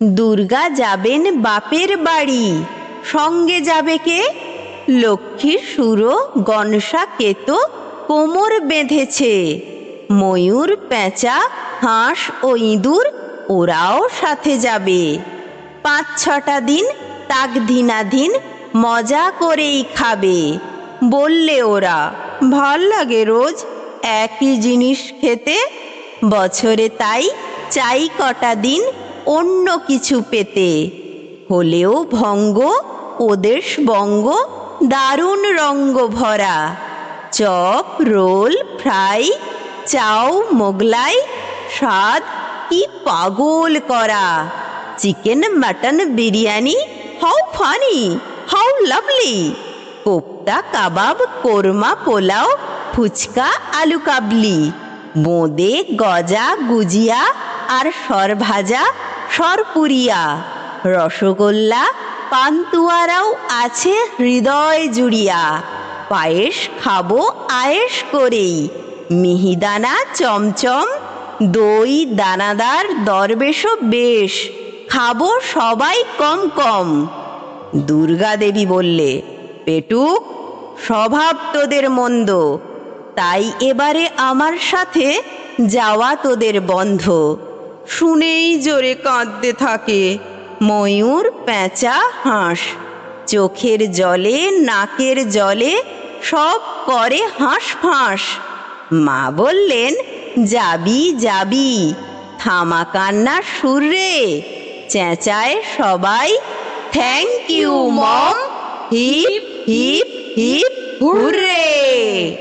দুর্গা যাবেন বাপের বাড়ি। সঙ্গে যাবে কে? লক্ষ্মী সুরো, গনসা, কেতো, কোমর বেঁধেছে। ময়ূর, পেঁচা, হাঁস ও ইঁদুর, ওরাও সাথে যাবে। পাঁচ ছটা দিন তাকধিনাধীন মজা করেই খাবে। বললে ওরা, ভালো লাগে রোজ একই জিনিস খেতে। বছরে তাই চাই কটা দিন অন্য কিছু পেতে। হলেও ভঙ্গ, ওদেশ বঙ্গ, দারুণ রঙ্গ ভরা। চপ, রোল, ফ্রাই, চাও, মোগলাই, স্বাদ কি পাগল করা। Chicken, mutton, biryani, how funny, how lovely. Kofta, kebab, korma, pulao, fuchka, aloo kabli. বোঁদে গজা, গুজিয়া আর সরভাজা সরপুরিয়া। রসগোল্লা, পান্তুয়ারাও আছে হৃদয় জুড়িয়া। পায়েস খাব আয়েস করেই। মিহিদানা, চমচম, দই, দানাদার, দরবেশও বেশ। খাব সবাই কম কম। দুর্গা দেবী বললে পেটুক স্বভাব তোদের মন্দ। তাই এবারে আমার সাথে যাওয়া তোদের বন্ধ। শুনেই জোরে কাঁদতে থাকে। ময়ূর পেঁচা হাঁস। চোখের জলে, নাকের জলে সব করে হাঁস ফাঁস। মা বললেন, যাবি যাবি। থামা কান্না সুরে চেঁচায় সবাই, thank you, mom. Hip hip hip, hurray.